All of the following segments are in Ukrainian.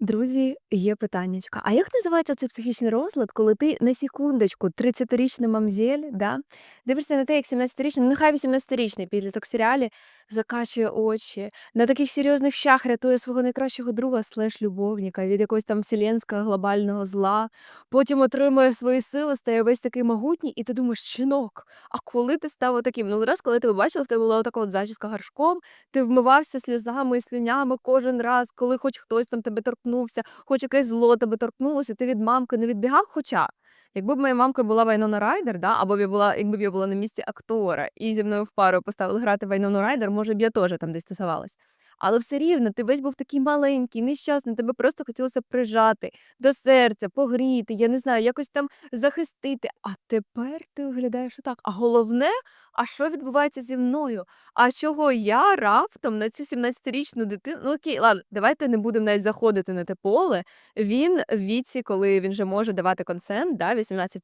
Друзі, є питаннячка. А як називається цей психічний розлад, коли ти на секундочку 30-річна мамзель, да, дивишся на те, як 17-річний, ну нехай 18-річний підліток серіалі закачує очі, на таких серйозних щах рятує свого найкращого друга слеш любовника від якогось там вселенського глобального зла, потім отримує свої сили, стає весь такий могутній, і ти думаєш, щінок, а коли ти став таким? Ну, раз, коли ти побачила, в тебе була така от зачіска горшком, ти вмивався сльозами і слюнями кожен раз, коли хоч хтось там тебе торкнувся, хоч якесь зло тебе торкнулося, ти від мамки не відбігав. Хоча, якби б моя мамка була Вайнона Райдер, да, або б я була, якби б я була на місці актора і зі мною в пару поставили грати Вайнону Райдер, може б я теж там десь тусувалась. Але все рівно ти весь був такий маленький, нещасний, тебе просто хотілося прижати до серця, погріти, я не знаю, якось там захистити. А тепер ти виглядаєш отак. А головне, а що відбувається зі мною? А чого я раптом на цю 17-річну дитину? Ну окей, ладно, давайте не будемо навіть заходити на те поле. Він в віці, коли він вже може давати консент, да, 18+,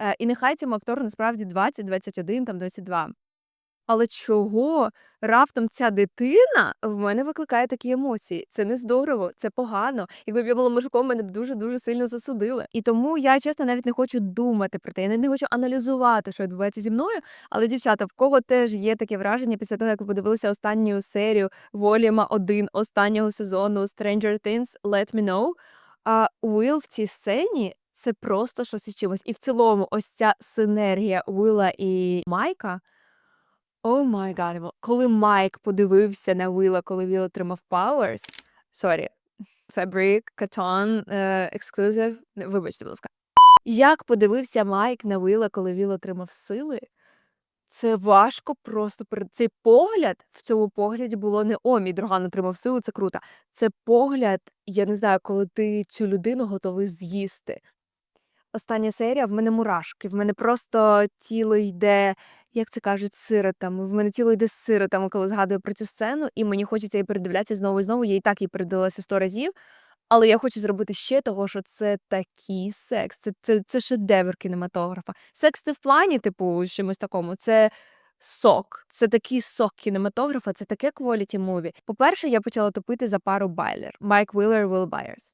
е, і нехай цьому актору насправді 20, 21, там 22. Але чого раптом ця дитина в мене викликає такі емоції? Це не здорово, це погано. Якби б я була мужиком, мене б дуже дуже сильно засудили. І тому я чесно навіть не хочу думати про те. Я не хочу аналізувати, що відбувається зі мною. Але дівчата, в кого теж є таке враження після того, як ви подивилися останню серію Воліма 1 останнього сезону Stranger Things Let Me Know. А Уилл в цій сцені це просто щось із чимось. І в цілому, ось ця синергія Уилла і Майка. О май гад, коли Майк подивився на Уилла, коли Віл отримав Powers, сорі, Fabric, е, Exclusive, вибачте, будь ласка. Як подивився Майк на Уилла, коли Віл отримав сили, це важко просто цей погляд, в цьому погляді було не о, мій друган отримав силу, це круто. Це погляд, я не знаю, коли ти цю людину готовий з'їсти. Остання серія, в мене мурашки, в мене просто тіло йде, як це кажуть, сиротами. В мене тіло йде з сиротами, коли згадую про цю сцену, і мені хочеться її передивлятися знову і знову. Я і так її передивилася сто разів. Але я хочу зробити ще того, що це такий секс, це, це, це шедевр кінематографа. Секс це в плані, типу, чимось такому. Це сок, це такий сок кінематографа, це таке quality movie. По-перше, я почала топити за пару Байлер. Майк Віллер, Will Byers.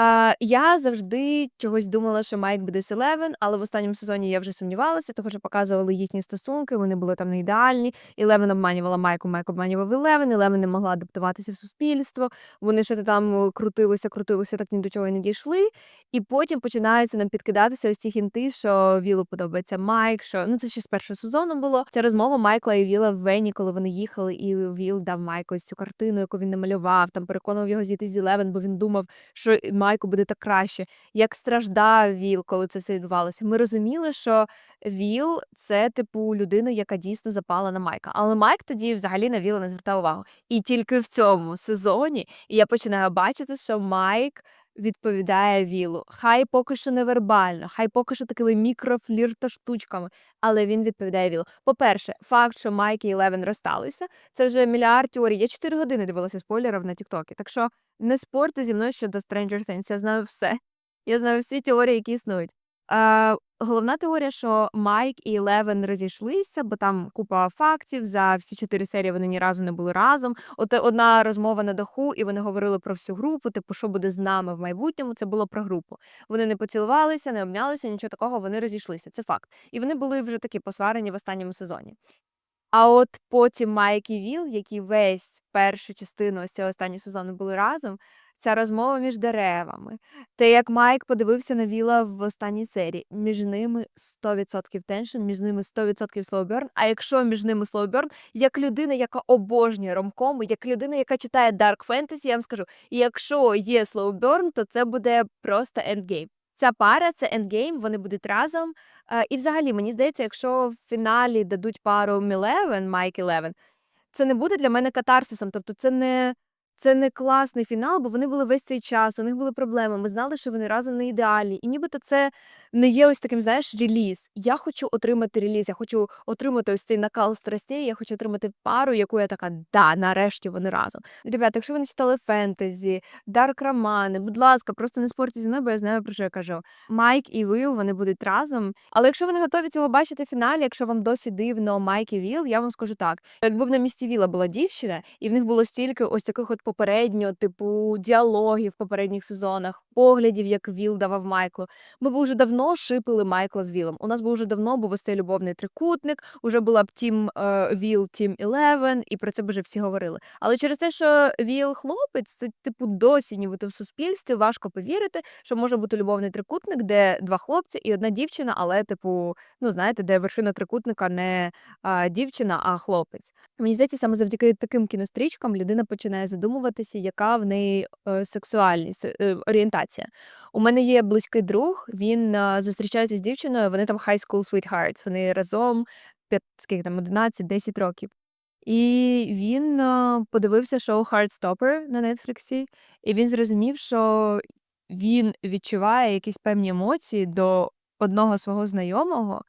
А, я завжди чогось думала, що Майк буде з Eleven, але в останньому сезоні я вже сумнівалася, тому що показували їхні стосунки, вони були там не ідеальні. Eleven обманювала Майку, Майк обманював Eleven, Eleven не могла адаптуватися в суспільство. Вони що там крутилися, крутилися, так ні до чого й не дійшли. І потім починаються нам підкидатися ось ці хінти, що Вілу подобається Майк. Що ну це ще з першого сезону було. Ця розмова Майкла і Віла в Вені, коли вони їхали, і Віл дав Майку ось цю картину, яку він намалював, там переконував його зійти з Eleven, бо він думав, що Майку буде так краще. Як страждав Віл, коли це все відбувалося. Ми розуміли, що Віл це типу людина, яка дійсно запала на Майка. Але Майк тоді взагалі на Віла не звертав увагу. І тільки в цьому сезоні я починаю бачити, що Майк. Відповідає Вілу. Хай поки що невербально, хай поки що такими мікрофлірта штучками, але він відповідає Вілу. По-перше, факт, що Майк і Левен розсталися, це вже мільярд теорій. Я 4 години дивилася спойлерів на Тіктокі. Так що не спорте зі мною щодо Stranger Things, я знаю все. Я знаю всі теорії, які існують. Е, головна теорія, що Майк і Левен розійшлися, бо там купа фактів. За всі чотири серії вони ні разу не були разом. От одна розмова на даху, і вони говорили про всю групу. Типу, що буде з нами в майбутньому. Це було про групу. Вони не поцілувалися, не обнялися, нічого такого. Вони розійшлися. Це факт. І вони були вже такі посварені в останньому сезоні. А от потім Майк і Віл, які весь першу частину цього останнього сезону були разом, ця розмова між деревами, те, як Майк подивився на Віла в останній серії, між ними 100% теншн, між ними 100% слоуберн. А якщо між ними слоуберн, як людина, яка обожнює ромкоми, як людина, яка читає Dark Fantasy, я вам скажу, якщо є слоуберн, то це буде просто ендгейм. Ця пара це ендгейм, вони будуть разом. Е, і взагалі, мені здається, якщо в фіналі дадуть пару Мілевен, Майк Левен, це не буде для мене катарсисом. Тобто, це не, це не класний фінал, бо вони були весь цей час, у них були проблеми. Ми знали, що вони разом не ідеальні. І нібито це не є ось таким, знаєш, реліз. Я хочу отримати реліз, я хочу отримати ось цей накал страстей, я хочу отримати пару, яку я така, да, нарешті вони разом. Ребята, якщо ви не читали фентезі, дарк романи, будь ласка, просто не спорте зі мною, бо я знаю, про що я кажу. Майк і Віл, вони будуть разом. Але якщо ви не готові цього бачити в фіналі, якщо вам досі дивно Майк і Віл, я вам скажу так: якби б на місці Віла була дівчина, і в них було стільки ось таких от попередньо, типу діалогів в попередніх сезонах, поглядів, як Віл давав Майклу. Ми б уже давно шипили Майкла з Вілом. У нас би уже давно був ось цей любовний трикутник, уже була б Тім е, Віл, Тім Елевен, і про це б вже всі говорили. Але через те, що Віл хлопець, це типу досі нібито в суспільстві важко повірити, що може бути любовний трикутник, де два хлопці і одна дівчина, але, типу, ну знаєте, де вершина трикутника не а, дівчина, а хлопець. Мені здається, саме завдяки таким кінострічкам людина починає задумуватися, яка в неї е, сексуальність е, орієнтація. У мене є близький друг, він е, зустрічається з дівчиною, вони там high school sweethearts, вони разом п'ят- скільки там 11-10 років. І він е, подивився шоу Heartstopper на Нетфліксі, і він зрозумів, що він відчуває якісь певні емоції до одного свого знайомого,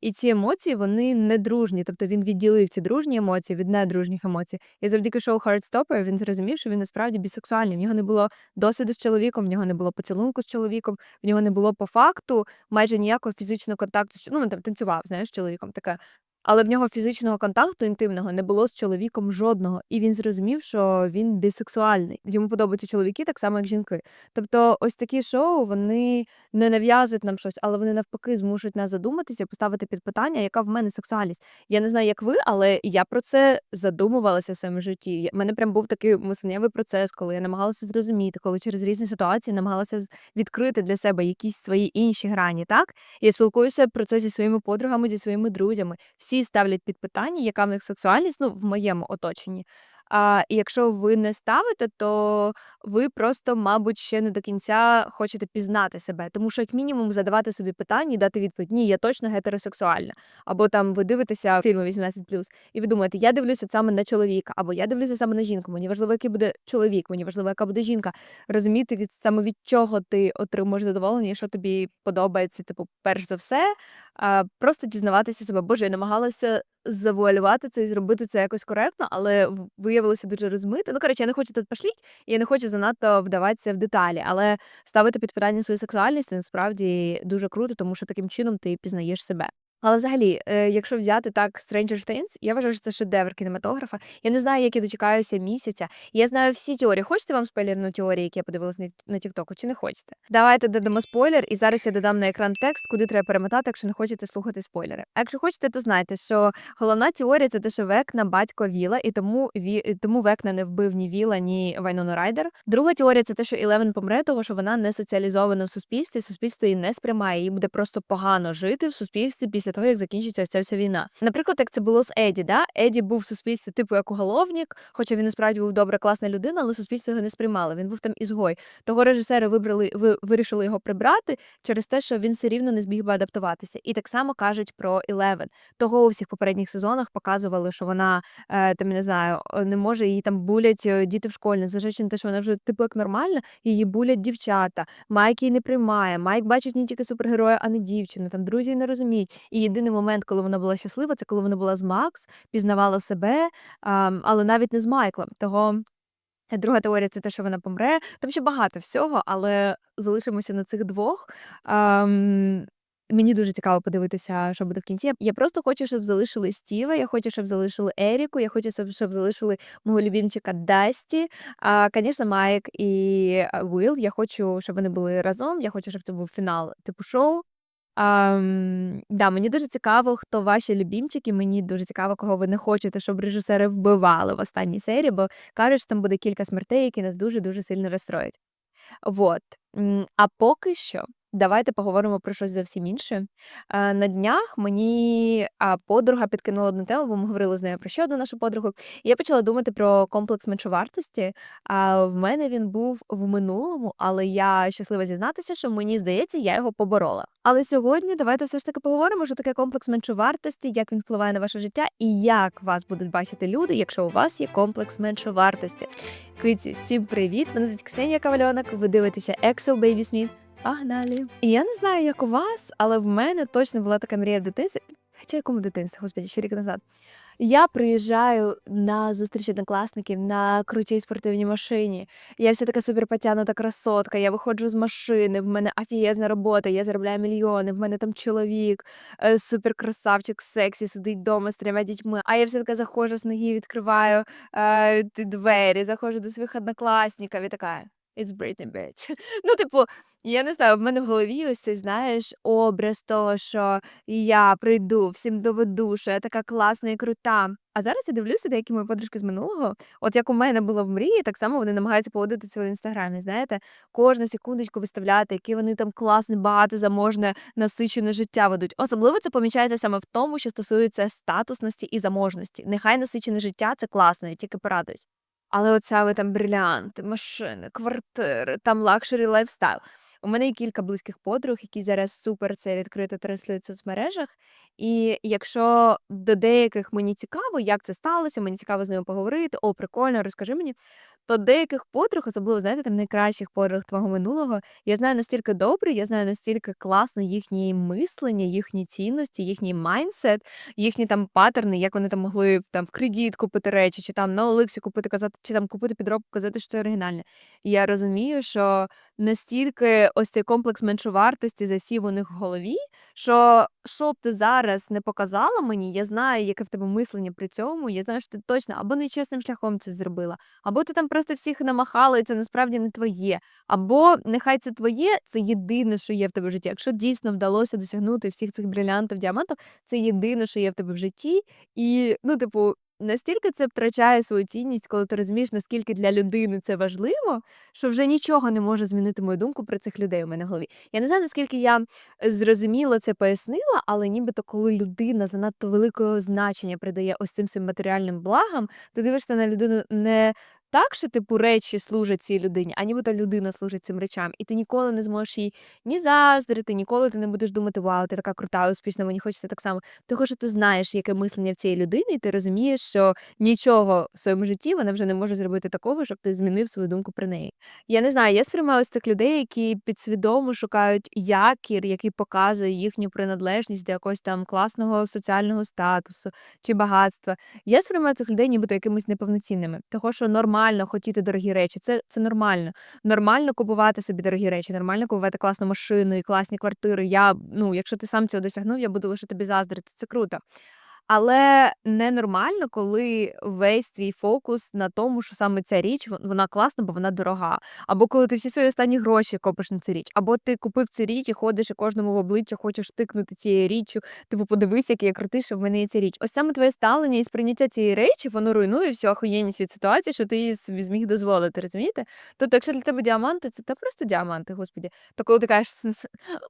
і ці емоції вони не дружні. Тобто він відділив ці дружні емоції від недружніх емоцій. І завдяки шоу Heartstopper він зрозумів, що він насправді бісексуальний. В нього не було досвіду з чоловіком, в нього не було поцілунку з чоловіком, в нього не було по факту майже ніякого фізичного контакту. Ну, він там танцював, знаєш, з чоловіком таке. Але в нього фізичного контакту інтимного не було з чоловіком жодного. І він зрозумів, що він бісексуальний. Йому подобаються чоловіки так само, як жінки. Тобто, ось такі шоу вони не нав'язують нам щось, але вони навпаки змушують нас задуматися, поставити під питання, яка в мене сексуальність. Я не знаю, як ви, але я про це задумувалася в своєму житті. У мене прям був такий мисленнєвий процес, коли я намагалася зрозуміти, коли через різні ситуації намагалася відкрити для себе якісь свої інші грані. Так я спілкуюся про це зі своїми подругами, зі своїми друзями. Всі ставлять під питання, яка в них сексуальність, ну в моєму оточенні. А якщо ви не ставите, то ви просто, мабуть, ще не до кінця хочете пізнати себе. Тому що, як мінімум, задавати собі питання і дати відповідь: ні, я точно гетеросексуальна. Або там ви дивитеся фільми 18+, і ви думаєте, я дивлюся саме на чоловіка, або я дивлюся саме на жінку. Мені важливо, який буде чоловік, мені важливо, яка буде жінка. Розуміти від саме від чого ти отримуєш задоволення, що тобі подобається, типу, перш за все, а, просто дізнаватися себе. Боже, я намагалася завуалювати це і зробити це якось коректно, але виявилося дуже розмите. Ну, коротше, я не хочу тут пошліть, і я не хочу занадто вдаватися в деталі, але ставити під питання свою сексуальність насправді дуже круто, тому що таким чином ти пізнаєш себе. Але взагалі, е, якщо взяти так Stranger Things, я вважаю, що це шедевр кінематографа. Я не знаю, як я дочекаюся місяця. Я знаю всі теорії. Хочете вам спойлерну теорію, які я подивилась на, Тіктоку, чи не хочете? Давайте додамо спойлер, і зараз я додам на екран текст, куди треба перемотати, якщо не хочете слухати спойлери. А якщо хочете, то знайте, що головна теорія це те, що Векна батько Віла, і тому Ві... тому Векна не вбив ні Віла, ні Вайнону Райдер. Друга теорія це те, що Ілевен помре, того що вона не соціалізована в суспільстві, суспільство її не сприймає, їй буде просто погано жити в суспільстві після того, як закінчиться ця вся війна. Наприклад, як це було з Еді, да? Еді був в суспільстві типу як уголовник, хоча він насправді був добра, класна людина, але суспільство його не сприймало. Він був там ізгой. Того режисери вибрали ви вирішили його прибрати через те, що він все рівно не зміг би адаптуватися. І так само кажуть про Ілевен. Того у всіх попередніх сезонах показували, що вона е, там не знаю, е, не може її там булять е, діти в школі, незважаючи на те, що вона вже типу як нормальна, її булять дівчата. Майк її не приймає. Майк бачить не тільки супергероя, а не дівчину. Там друзі не розуміють. І єдиний момент, коли вона була щаслива, це коли вона була з Макс, пізнавала себе, але навіть не з Майклом. Того Друга теорія це те, що вона помре. Там ще багато всього, але залишимося на цих двох. Мені дуже цікаво подивитися, що буде в кінці. Я просто хочу, щоб залишили Стіва, я хочу, щоб залишили Еріку, я хочу, щоб- залишили мого любімчика Дасті. А, звісно, Майк і а, Уилл. Я хочу, щоб вони були разом. Я хочу, щоб це був фінал типу шоу. Ам, да, мені дуже цікаво, хто ваші любімчики. Мені дуже цікаво, кого ви не хочете, щоб режисери вбивали в останній серії, бо кажуть, що там буде кілька смертей, які нас дуже-дуже сильно розстроять. Вот. М, А поки що давайте поговоримо про щось зовсім інше. Е, На днях мені подруга підкинула одну тему, бо ми говорили з нею про ще одну нашу подругу. І я почала думати про комплекс меншовартості. А в мене він був в минулому, але я щаслива зізнатися, що мені здається, я його поборола. Але сьогодні давайте все ж таки поговоримо, що таке комплекс меншовартості, як він впливає на ваше життя і як вас будуть бачити люди, якщо у вас є комплекс меншовартості. Киці, всім привіт! Мене звуть Ксенія Кавальонок. Ви дивитеся Exo Baby Smith. Погнали! І я не знаю, як у вас, але в мене точно була така мрія в дитинстві. Хоча якому дитинстві, господі, ще рік назад. Я приїжджаю на зустріч однокласників на крутій спортивній машині. Я вся така суперпотянута красотка. Я виходжу з машини, в мене офігезна робота, я заробляю мільйони, в мене там чоловік, е, суперкрасавчик, сексі, сидить вдома з трьома дітьми. А я вся така заходжу з ноги, відкриваю е, двері, заходжу до своїх однокласників і така. It's Britney, bitch. Ну, типу, я не знаю, в мене в голові ось цей, знаєш, образ того, що я прийду, всім доведу, що я така класна і крута. А зараз я дивлюся деякі мої подружки з минулого, от як у мене було в мрії, так само вони намагаються поводити це в інстаграмі. Знаєте, кожну секундочку виставляти, які вони там класне, багато заможне, насичене життя ведуть. Особливо це помічається саме в тому, що стосується статусності і заможності. Нехай насичене життя це класно, я тільки порадуюсь. Але оця ви там бриліанти, машини, квартири, там лакшері лайфстайл. У мене є кілька близьких подруг, які зараз супер це відкрито транслюють в соцмережах. І якщо до деяких мені цікаво, як це сталося, мені цікаво з ними поговорити, о, прикольно, розкажи мені. То деяких подруг, особливо, знаєте, там найкращих подруг твого минулого, я знаю настільки добре, я знаю настільки класно їхнє мислення, їхні цінності, їхній майндсет, їхні там паттерни, як вони там могли там в кредит купити речі, чи там на Оликсі купити, казати, чи там купити підробку, казати, що це оригінальне. І я розумію, що настільки ось цей комплекс меншовартості засів у них в голові, що що б ти зараз не показала мені, я знаю, яке в тебе мислення при цьому. Я знаю, що ти точно або нечесним шляхом це зробила, або ти там просто всіх намахала, і це насправді не твоє. Або нехай це твоє, це єдине, що є в тебе в житті. Якщо дійсно вдалося досягнути всіх цих брилянтів, діамантів, це єдине, що є в тебе в житті. І, ну, типу, настільки це втрачає свою цінність, коли ти розумієш, наскільки для людини це важливо, що вже нічого не може змінити мою думку про цих людей у мене в голові. Я не знаю, наскільки я е, зрозуміло це пояснила, але нібито коли людина занадто великого значення придає ось цим матеріальним благам, ти дивишся на людину не так, що типу речі служать цій людині, а нібито людина служить цим речам, і ти ніколи не зможеш їй ні заздрити, ніколи ти не будеш думати, вау, ти така крута, успішна, мені хочеться так само. Того, що ти знаєш, яке мислення в цієї людини, і ти розумієш, що нічого в своєму житті вона вже не може зробити такого, щоб ти змінив свою думку про неї. Я не знаю, я сприймаю цих людей, які підсвідомо шукають якір, який показує їхню приналежність до якогось там класного соціального статусу чи багатства. Я сприймаю цих людей, нібито якимись неповноцінними, того що нормально хотіти дорогі речі, це, це нормально. Нормально купувати собі дорогі речі, нормально купувати класну машину і класні квартири. Я, ну, якщо ти сам цього досягнув, я буду лише тобі заздрити. Це круто. Але ненормально, коли весь твій фокус на тому, що саме ця річ вон- вона класна, бо вона дорога. Або коли ти всі свої останні гроші копиш на цю річ, або ти купив цю річ і ходиш і кожному в обличчя хочеш тикнути цією річчю. Типу, подивись, який я крутий, що в мене є ця річ. Ось саме твоє ставлення і сприйняття цієї речі, воно руйнує всю охуєнність від ситуації, що ти її собі зміг дозволити. Розумієте? Тобто, якщо для тебе діаманти, це та просто діаманти, господі. То коли ти кажеш,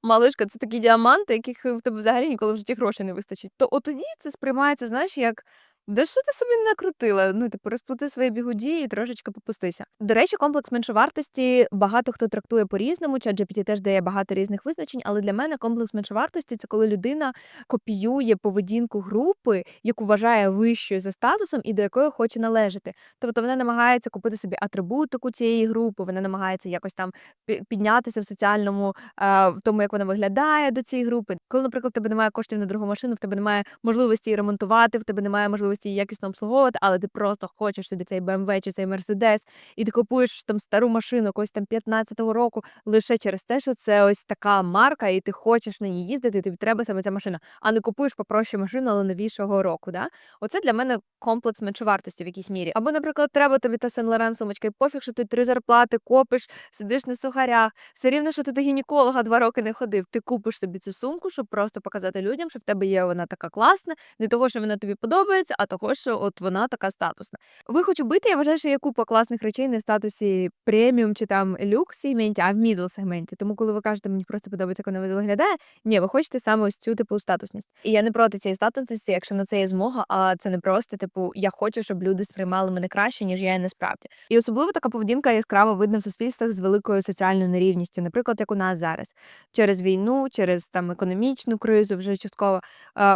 малишка, це такі діаманти, яких в тебе взагалі ніколи в житті грошей не вистачить. То тоді це сприймається, знаєш, як. Да що ти собі накрутила? Ну, типу, розплати свої бігуді і трошечки попустися. До речі, комплекс меншовартості багато хто трактує по-різному. ChatGPT теж дає багато різних визначень, але для мене комплекс меншовартості це коли людина копіює поведінку групи, яку вважає вищою за статусом і до якої хоче належати. Тобто вона намагається купити собі атрибутику цієї групи, вона намагається якось там пі- піднятися в соціальному, в тому, як вона виглядає до цієї групи. Коли, наприклад, в тебе немає коштів на другу машину, в тебе немає можливості її ремонтувати, в тебе немає можливості її якісно обслуговувати, але ти просто хочеш собі цей BMW чи цей Mercedes, і ти купуєш там стару машину якогось там 15-го року лише через те, що це ось така марка, і ти хочеш на ній їздити, і тобі треба саме ця машина, а не купуєш попроще машину, але новішого року. Да? Оце для мене комплекс меншовартості в якійсь мірі. Або, наприклад, треба тобі та Сен Лоран сумочка, і пофіг, що ти три зарплати копиш, сидиш на сухарях. Все рівно, що ти до гінеколога два роки не ходив. Ти купиш собі цю сумку, щоб просто показати людям, що в тебе є вона така класна, не того, що вона тобі подобається, а того, що от вона така статусна. Ви хоч убити, я вважаю, що є купа класних речей не в статусі преміум чи там люкс сегменті, а в мідл сегменті. Тому, коли ви кажете, мені просто подобається, як вона виглядає, ні, ви хочете саме ось цю типу статусність. І я не проти цієї статусності, якщо на це є змога, а це не просто, типу, я хочу, щоб люди сприймали мене краще, ніж я насправді. І особливо така поведінка яскраво видно в суспільствах з великою соціальною нерівністю, наприклад, як у нас зараз, через війну, через там економічну кризу, вже частково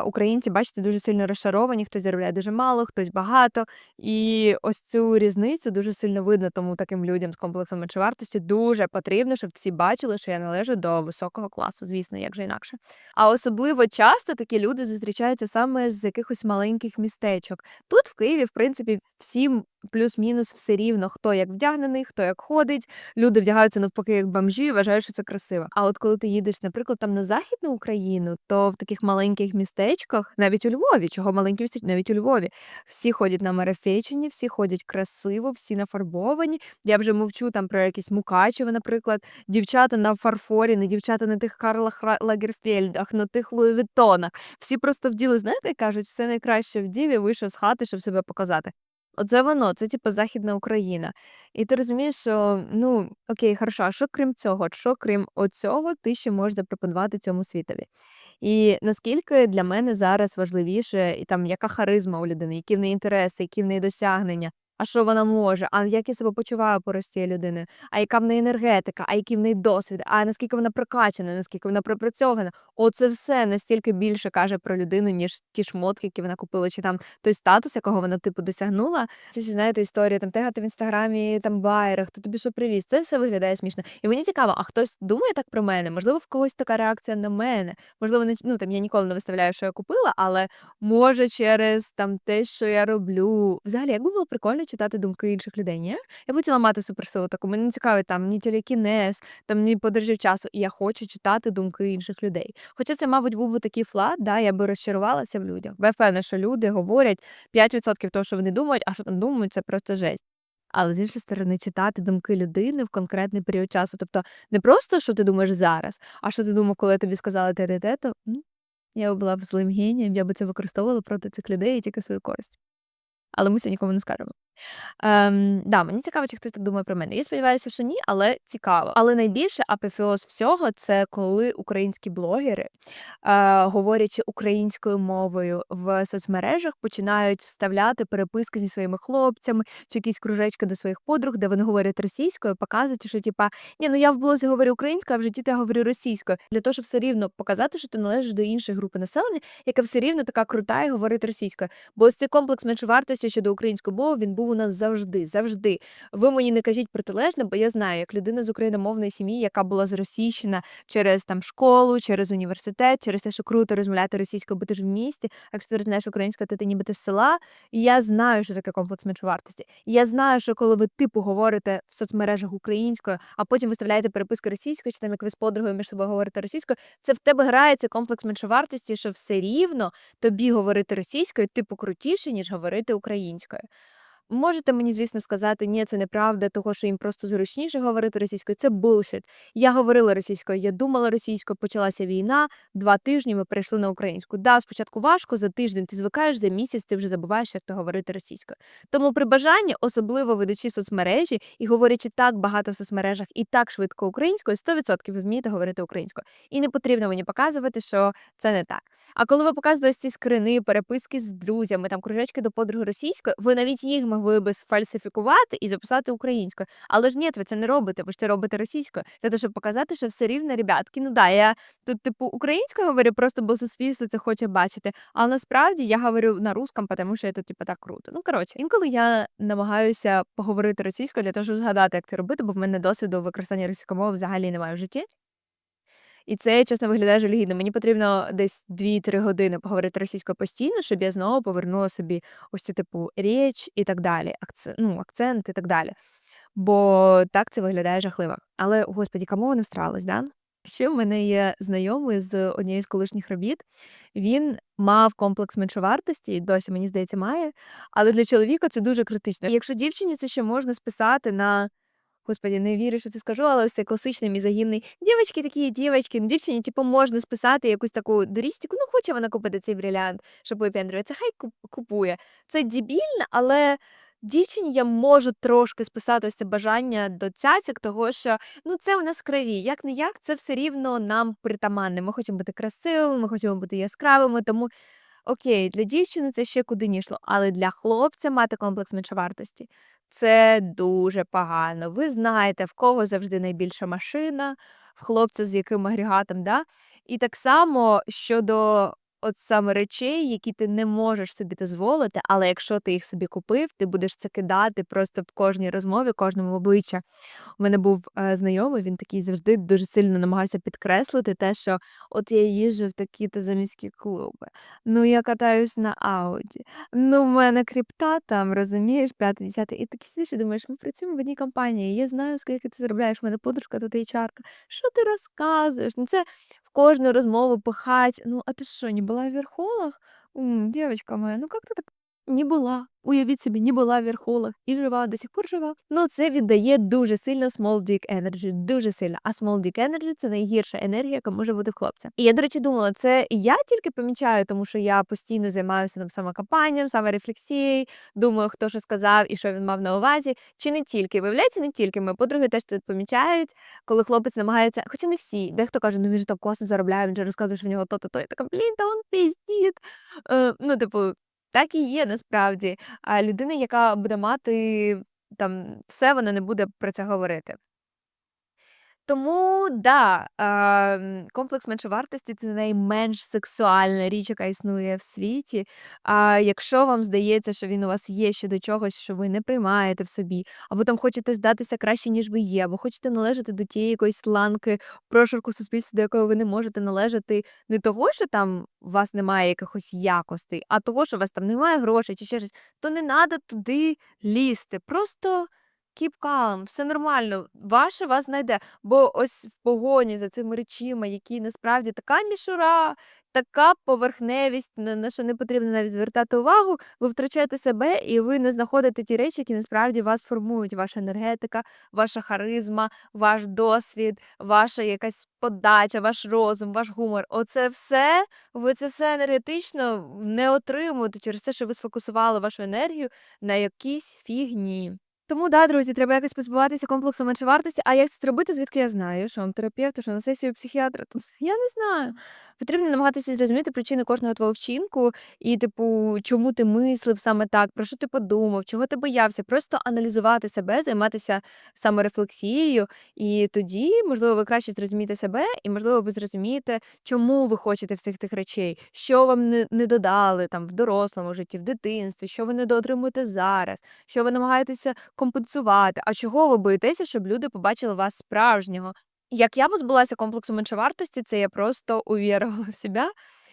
українці, бачите, дуже сильно розшаровані, хтось заробляє дуже мало, хтось багато. І ось цю різницю дуже сильно видно, тому таким людям з комплексом меншовартості дуже потрібно, щоб всі бачили, що я належу до високого класу, звісно, як же інакше. А особливо часто такі люди зустрічаються саме з якихось маленьких містечок. Тут в Києві, в принципі, всім плюс-мінус все рівно, хто як вдягнений, хто як ходить. Люди вдягаються навпаки як бомжі вважають, що це красиво. А от коли ти їдеш, наприклад, там на західну Україну, то в таких маленьких містечках, навіть у Львові, чого маленькі містечки, навіть у Львові, всі ходять на марафечені, всі ходять красиво, всі нафарбовані. Я вже мовчу там про якісь Мукачево, наприклад, дівчата на фарфорі, не дівчата на тих Карлах Лагерфельдах, на тих Луї Віттонах. Всі просто вділи, знаєте, кажуть, все найкраще вдів і вийшов з хати, щоб себе показати. Оце воно, це типу Західна Україна. І ти розумієш, що ну окей, хорошо, а що крім цього? Що крім оцього, ти ще можеш запропонувати цьому світові? І наскільки для мене зараз важливіше, і там яка харизма у людини, які в неї інтереси, які в неї досягнення, а що вона може, а як я себе почуваю поруч з людиною, а яка в неї енергетика, а який в неї досвід, а наскільки вона прокачана, наскільки вона пропрацьована. Оце все настільки більше каже про людину, ніж ті шмотки, які вона купила, чи там той статус, якого вона типу досягнула. Це знаєте, історія там тегати в інстаграмі там байер, хто тобі що привіз. Це все виглядає смішно. І мені цікаво, а хтось думає так про мене? Можливо, в когось така реакція на мене. Можливо, не ну там я ніколи не виставляю, що я купила, але може через там те, що я роблю. Взагалі, як би було прикольно читати думки інших людей, ні? Я хотіла мати суперсилу таку. Мене не цікавить там ні телекінез, там ні подорожів часу. І я хочу читати думки інших людей. Хоча це, мабуть, був би такий флат, да, я би розчарувалася в людях. Бо я впевнена, що люди говорять 5% того, що вони думають, а що там думають, це просто жесть. Але з іншої сторони, читати думки людини в конкретний період часу. Тобто не просто, що ти думаєш зараз, а що ти думав, коли тобі сказали те, те, то я була б злим генієм, я би це використовувала проти цих людей і тільки свою користь. Але ми це нікому не скажемо. Ем, да, мені цікаво, чи хтось так думає про мене. Я сподіваюся, що ні, але цікаво. Але найбільше апофеоз всього це коли українські блогери, е, говорячи українською мовою в соцмережах, починають вставляти переписки зі своїми хлопцями чи якісь кружечки до своїх подруг, де вони говорять російською, показують, що типа ні, ну я в блозі говорю українською, а в житті я говорю російською. Для того, щоб все рівно показати, що ти належиш до іншої групи населення, яка все рівно така крута і говорить російською. Бо ось цей комплекс меншовартості щодо української мови він був у нас завжди, завжди. Ви мені не кажіть протилежне, бо я знаю, як людина з україномовної сім'ї, яка була зросійщена через там школу, через університет, через те, що круто розмовляти російською, бо ти ж в місті. Якщо ти розмовляєш українською, то ти ніби ти з села. І я знаю, що таке комплекс меншовартості. І я знаю, що коли ви типу говорите в соцмережах українською, а потім виставляєте переписки російською, чи там як ви з подругою між собою говорите російською, це в тебе грається комплекс меншовартості, що все рівно тобі говорити російською, типу крутіше, ніж говорити українською. Можете мені, звісно, сказати, ні, це неправда, того, що їм просто зручніше говорити російською. Це булшит. Я говорила російською, я думала російською, почалася війна, два тижні ми перейшли на українську. Да, спочатку важко, за тиждень ти звикаєш, за місяць ти вже забуваєш, як то говорити російською. Тому при бажанні, особливо ведучи соцмережі і говорячи так багато в соцмережах і так швидко українською, 100% ви вмієте говорити українською. І не потрібно мені показувати, що це не так. А коли ви показуєте ці скрини, переписки з друзями, там кружечки до подруги російської, ви навіть їх могли би сфальсифікувати і записати українською. Але ж ні, ви це не робите, ви ж це робите російською. Для того, щоб показати, що все рівно, ребятки, ну да, я тут, типу, українською говорю, просто бо суспільство це хоче бачити. Але насправді я говорю на русском, тому що це типу так круто. Ну коротше, інколи я намагаюся поговорити російською для того, щоб згадати, як це робити, бо в мене досвіду використання російської мови взагалі немає в житті. І це, чесно, виглядає жалюгідно. Мені потрібно десь 2-3 години поговорити російською постійно, щоб я знову повернула собі ось цю типу річ і так далі, акцент, ну, акцент і так далі. Бо так це виглядає жахливо. Але, господі, кому воно встралось, да? Ще в мене є знайомий з однієї з колишніх робіт. Він мав комплекс меншовартості, і досі, мені здається, має. Але для чоловіка це дуже критично. Якщо дівчині це ще можна списати на Господи, не вірю, що це скажу, але цей класичний мізогінний дівчатки такі, дівчатки. Ну, дівчині, типу, можна списати якусь таку дорістіку. Ну, хоче вона купити цей брилянт, щоб випендрюватися. Хай купує. Це дебільно, але дівчині я можу трошки списати ось це бажання до цяцьок, того що ну це у нас крові. Як не як, це все рівно нам притаманне. Ми хочемо бути красивими, ми хочемо бути яскравими, тому. Окей, для дівчини це ще куди ні йшло, але для хлопця мати комплекс меншовартості це дуже погано. Ви знаєте, в кого завжди найбільша машина, в хлопця з яким агрегатом, да? І так само щодо от саме речей, які ти не можеш собі дозволити, але якщо ти їх собі купив, ти будеш це кидати просто в кожній розмові, кожному обличчя. У мене був е, знайомий, він такий завжди дуже сильно намагався підкреслити те, що от я їжджу в такі-то заміські клуби. Ну, я катаюсь на ауді. Ну, в мене крипта там, розумієш, п'яте, десяте. І такий сидиш і думаєш, ми працюємо в одній компанії. Я знаю, скільки ти заробляєш. в мене подружка тут HR. Що ти розказуєш? Ну, це в кожну розмову пихать. Ну, а ти що, не була в верхолах? Девочка моя, ну как ты так не була. Уявіть собі, не була в верхолах і жива, до сих пор жива. Ну, це віддає дуже сильно small dick energy, дуже сильно. А small dick energy – це найгірша енергія, яка може бути в хлопця. І я, до речі, думала, це я тільки помічаю, тому що я постійно займаюся там самокопанням, саморефлексією, думаю, хто що сказав і що він мав на увазі. Чи не тільки? Виявляється, не тільки. Мої подруги теж це помічають, коли хлопець намагається, хоча не всі, дехто каже, ну він ж так класно заробляє, він же розказує, що в нього то-то, то. Я така, блін, та он пиздіт. Е, ну, типу, так і є насправді. А людина, яка буде мати там все, вона не буде про це говорити. Тому да, комплекс меншовартості це найменш сексуальна річ, яка існує в світі. А якщо вам здається, що він у вас є щодо чогось, що ви не приймаєте в собі, або там хочете здатися краще, ніж ви є, або хочете належати до тієї якоїсь ланки прошарку суспільства, до якої ви не можете належати не того, що там у вас немає якихось якостей, а того, що у вас там немає грошей чи ще щось, то не треба туди лізти. Просто keep calm, все нормально, ваше вас знайде. Бо ось в погоні за цими речима, які насправді така мішура, така поверхневість, на, що не потрібно навіть звертати увагу, ви втрачаєте себе і ви не знаходите ті речі, які насправді вас формують. Ваша енергетика, ваша харизма, ваш досвід, ваша якась подача, ваш розум, ваш гумор. Оце все, ви це все енергетично не отримуєте через те, що ви сфокусували вашу енергію на якійсь фігні. Тому да, друзі, треба якось позбуватися комплексу меншовартості. А як це зробити, звідки я знаю, що вам терапевт, що на сесію психіатра? Я не знаю. Потрібно намагатися зрозуміти причини кожного твого вчинку і, типу, чому ти мислив саме так, про що ти подумав, чого ти боявся. Просто аналізувати себе, займатися саморефлексією, і тоді, можливо, ви краще зрозумієте себе, і, можливо, ви зрозумієте, чому ви хочете всіх тих речей, що вам не, не додали там в дорослому житті, в дитинстві, що ви недоотримуєте зараз, що ви намагаєтеся компенсувати, а чого ви боїтеся, щоб люди побачили вас справжнього. Як я позбулася комплексу меншовартості, це я просто увірувала в себе.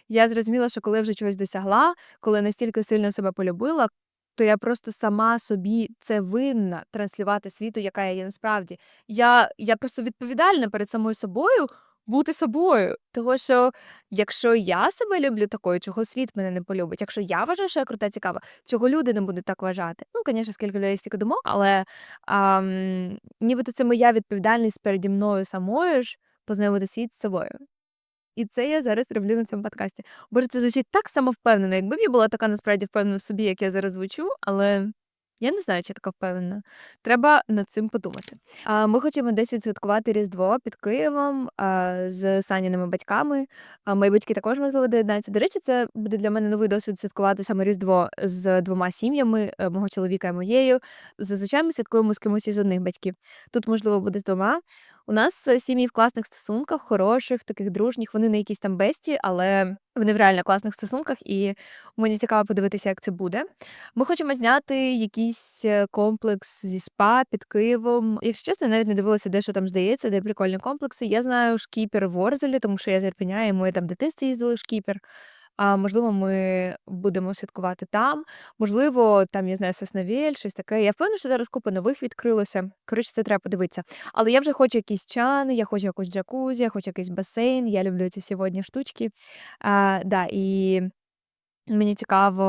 Я зрозуміла, що коли вже чогось досягла, коли настільки сильно себе полюбила, то я просто сама собі це винна транслювати світу, яка я є насправді. Я, я просто відповідальна перед самою собою бути собою. Того що якщо я себе люблю такою, чого світ мене не полюбить, якщо я вважаю, що я крута, цікава, чого люди не будуть так вважати. Ну, звісно, скільки людей стільки думок, але ам, нібито це моя відповідальність переді мною самою ж познайомити світ з собою. І це я зараз роблю на цьому подкасті. Боже, це звучить так самовпевнено, якби я була така насправді впевнена в собі, як я зараз звучу, але я не знаю, чи я така впевнена. Треба над цим подумати. А, Ми хочемо десь відсвяткувати Різдво під Києвом а, з Саніними батьками. А мої батьки також можливо доєднаються. До речі, це буде для мене новий досвід святкувати саме Різдво з двома сім'ями, е, мого чоловіка і моєю. Зазвичай ми святкуємо з кимось із одних батьків. Тут, можливо, буде з двома. У нас е, сім'ї в класних стосунках, хороших, таких дружніх. Вони не якісь там бесті, але вони в реально класних стосунках, і мені цікаво подивитися, як це буде. Ми хочемо зняти якийсь е, комплекс зі спа під Києвом. Якщо чесно, я навіть не дивилася, де що там здається, де прикольні комплекси. Я знаю шкіпер в Орзелі, тому що я з Ірпеня, і ми там дитинстві їздили в шкіпер. А можливо, ми будемо святкувати там. Можливо, там, я знаю, Соснавель, щось таке. Я впевнена, що зараз купа нових відкрилося. Коротше, це треба подивитися. Але я вже хочу якісь чани, я хочу якусь джакузі, я хочу якийсь басейн. Я люблю ці сьогодні штучки. А, да, і Мені цікаво,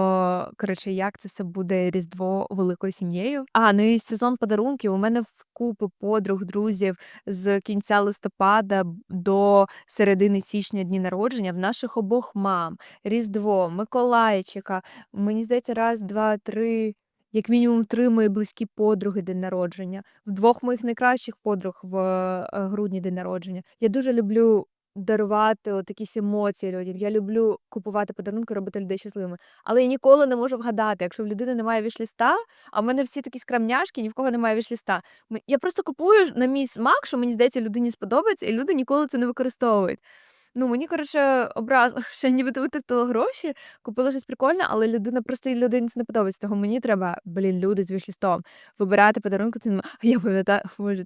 коротше, як це все буде Різдво великою сім'єю. А, ну і сезон подарунків. У мене в купи подруг, друзів з кінця листопада до середини січня дні народження в наших обох мам. Різдво, Миколайчика. Мені здається, раз, два, три. Як мінімум три мої близькі подруги день народження, в двох моїх найкращих подруг в е, грудні день народження. Я дуже люблю дарувати от якісь емоції людям. Я люблю купувати подарунки, робити людей щасливими. Але я ніколи не можу вгадати, якщо в людини немає вішліста, а в мене всі такі скрамняшки, ні в кого немає вішліста. Я просто купую на мій смак, що мені здається, людині сподобається, і люди ніколи це не використовують. Ну, мені, коротше, образно, що нібито витратила гроші, купила щось прикольне, але людина просто і людині це не подобається. Того мені треба, блін, люди з вішлістом, вибирати подарунки. Це нема. Я пам'ятаю, боже,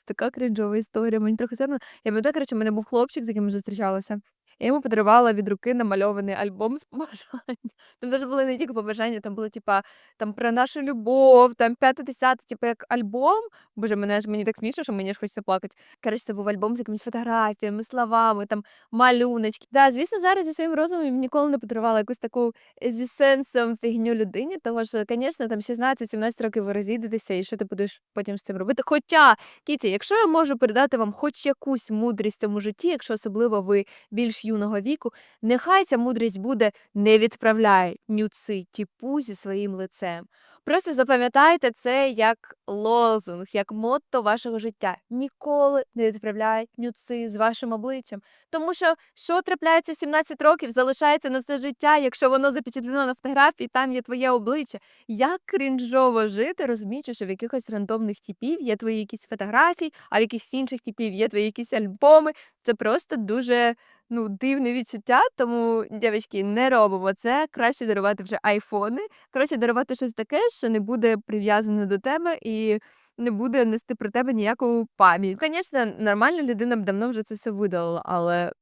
це така крінжова історія. Мені трохи соромно. Я пам'ятаю, коротше, в мене був хлопчик, з яким я зустрічалися. Я йому подарувала від руки намальований альбом з побажань. Там даже були не тільки побажання, там було типа там про нашу любов, там п'яте десяте, типу як альбом. Боже, мене ж мені так смішно, що мені ж хочеться плакати. Коротше, це був альбом з якимись фотографіями, словами, там малюночки. Да, звісно, зараз зі своїм розумом ніколи не подарувала якусь таку зі сенсом фігню людині, тому що, звісно, там 16-17 років ви розійдетеся, і що ти будеш потім з цим робити. Хоча, Кіті, якщо я можу передати вам хоч якусь мудрість в цьому житті, якщо особливо ви більш юного віку, нехай ця мудрість буде не відправляй нюци тіпу зі своїм лицем. Просто запам'ятайте це як лозунг, як мотто вашого життя. Ніколи не відправляй нюци з вашим обличчям. Тому що що трапляється в 17 років, залишається на все життя, якщо воно запечатлено на фотографії, там є твоє обличчя. Як крінжово жити, розуміючи, що в якихось рандомних типів є твої якісь фотографії, а в якихось інших типів є твої якісь альбоми. Це просто дуже ну, дивне відчуття. Тому, дівчатки, не робимо це. Краще дарувати вже айфони, краще дарувати щось таке, що не буде прив'язане до тебе і не буде нести про тебе ніяку пам'ять. Звісно, нормальна людина б давно вже це все видалила, але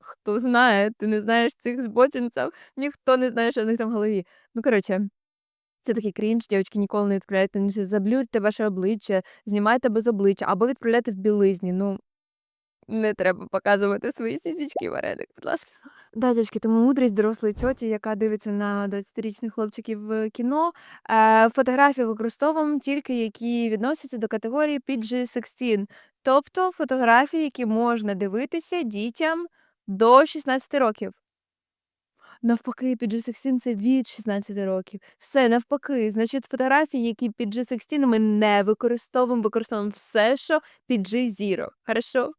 хто знає, ти не знаєш цих збочинців, ніхто не знає, що в них там в голові. Ну, коротше. Це такий крінж, дівчатки, ніколи не відправляйте, ну, заблюрте ваше обличчя, знімайте без обличчя або відправляйте в білизні. Ну, не треба показувати свої сісічки вареник, будь ласка. Да, тому мудрість дорослої тьоті, яка дивиться на 20-річних хлопчиків в кіно. Е, фотографії використовуємо тільки які відносяться до категорії PG-16, тобто фотографії, які можна дивитися дітям до 16 років. Навпаки, PG-16 це від 16 років. Все навпаки. Значить, фотографії, які PG-16 ми не використовуємо, використовуємо все, що PG-0. Хорошо?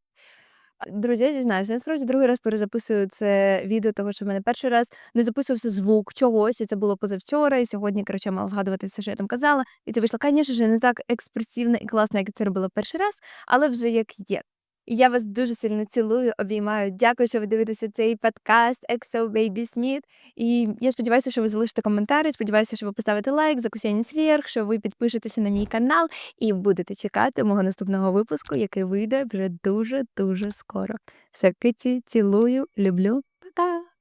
Друзі, зізнаюся, насправді другий раз перезаписую це відео, того що в мене перший раз не записувався звук чогось, і це було позавчора, і сьогодні, коротше, мала згадувати все, що я там казала. І це вийшло, звісно, не так експресивно і класно, як це робила перший раз, але вже як є. Я вас дуже сильно цілую, обіймаю. Дякую, що ви дивитеся цей подкаст EXO Baby Smith. І я сподіваюся, що ви залишите коментарі. Сподіваюся, що ви поставите лайк, закусянець вверх, що ви підпишетеся на мій канал і будете чекати мого наступного випуску, який вийде вже дуже дуже скоро. Все, киті, цілую, люблю. Па-па!